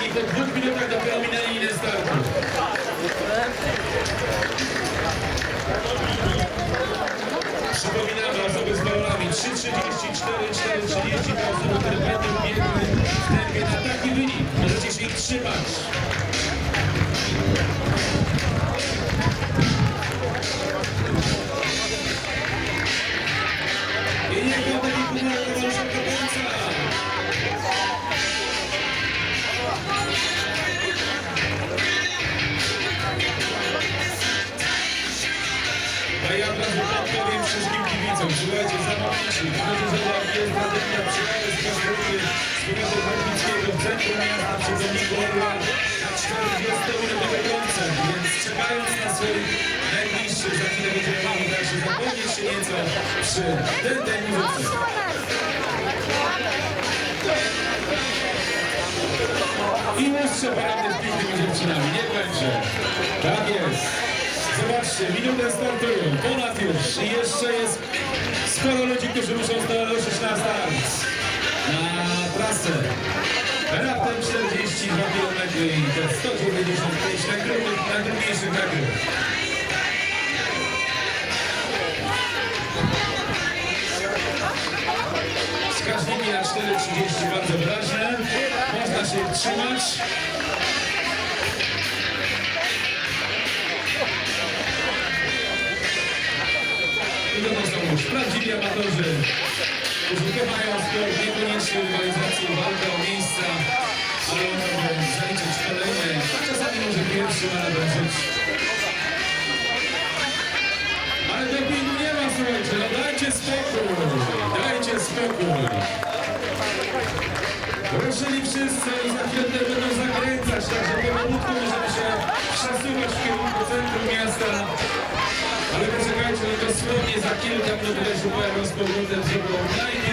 dwóch minutach dopiero minęli linę startu. Przypominamy osoby z balonami 3.34, 4.30 to osoby, które będą biegły w tempie na taki wynik. Możecie się ich trzymać. A ja powiem wszystkim kibicom, słuchajcie, zamówicie, wchodzi za jest Radyka, przyjadę z Kastrowy, z powiatu Chorwickiego, w centrum miasta, przy pomniku Orła, na 40-minutowy koncert, więc czekając na swoich najbliższych, za chwilę będziemy mogli także zapomnieć się nieco przy tej muzyce. I łustrze parady z pięknymi dziewczynami, nie będzie. Minutę startują, ponad już. I jeszcze jest sporo ludzi, którzy muszą ruszyć na start. Na trasę. Raptem 42 km i to 195 nagrobnych, najtrudniejszych nagród. Wskaźniki na 4,30 bardzo wyraźne. Można się trzymać. I to są już prawdziwi amatorzy, którzy kochają sport, niekoniecznie rywalizację, walkę o miejsca, ale mogą zaliczyć kolejne, czasami może pierwszy maraton żyć. Ale dopingu nie ma, słuchajcie, no dajcie spokój, dajcie spokój. Ruszyli wszyscy i za chwilę będą zakręcać, także powolutku możemy się przesuwać w kierunku centrum miasta. Dosłownie za kilka minut UPR z powrotem zrobią najpierw,